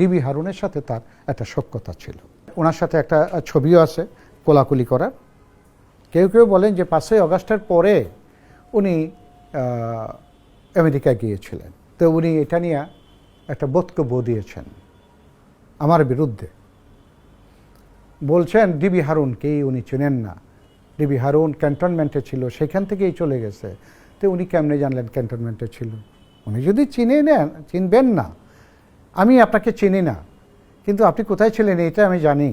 DB হারুনের সাথে তার একটা সখ্যতা ছিল। ওনার সাথে একটা ছবিও আছে কোলাকুলি করার। কেউ কেউ বলেন যে পাঁচই অগাস্টের পরে উনি আমেরিকায় গিয়েছিলেন। তো উনি এটা নিয়ে একটা বক্তব্য দিয়েছেন আমার বিরুদ্ধে। বলছেন, ডিবি হারুনকেই উনি চেনেন না? ডিবি হারুন ক্যান্টনমেন্টে ছিল, সেখান থেকেই চলে গেছে। তো উনি কেমনে জানলেন ক্যান্টনমেন্টে ছিল? উনি যদি চিনে নেন, চিনবেন না। আমি আপনাকে চিনি না, কিন্তু আপনি কোথায় ছিলেন এটা আমি জানি।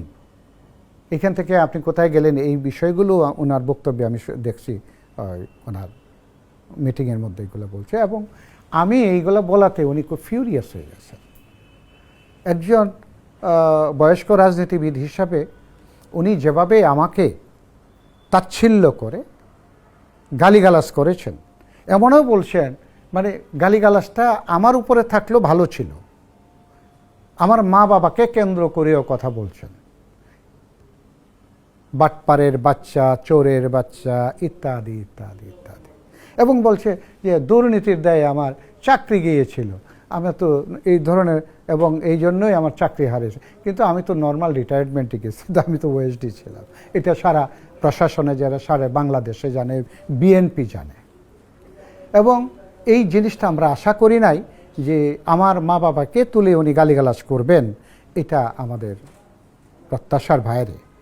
এখান থেকে আপনি কোথায় গেলেন এই বিষয়গুলো ওনার বক্তব্যে আমি দেখছি ওনার মিটিংয়ের মধ্যে এগুলো বলছে, এবং আমি এইগুলো বলাতে উনি খুব ফিউরিয়াস হয়ে গেছেন। একজন বয়স্ক রাজনীতিবিদ হিসাবে উনি যেভাবে আমাকে তাচ্ছিল্য করে গালিগালাস করেছেন, এমনও বলছেন মানে গালিগালাসটা আমার উপরে থাকলেও ভালো ছিল। আমার মা বাবাকে কেন্দ্র করেও কথা বলছেন। বাটপারের বাচ্চা, চোরের বাচ্চা, ইত্যাদি ইত্যাদি ইত্যাদি। এবং বলছে যে, দুর্নীতির দায়ে আমার চাকরি গিয়েছিল। আমি তো এই ধরনের এবং এই জন্যই আমার চাকরি হারিয়েছে। কিন্তু আমি তো নর্মাল রিটায়ারমেন্টে গেছি আমি তো ওয়েসডি ছিলাম। এটা সারা প্রশাসনে যারা, সারা বাংলাদেশে জানে, বিএনপি জানে। এবং এই জিনিসটা আমরা আশা করি নাই যে আমার মা বাবাকে তুলে উনি গালিগালাজ করবেন এটা আমাদের প্রত্যাশার বাইরে।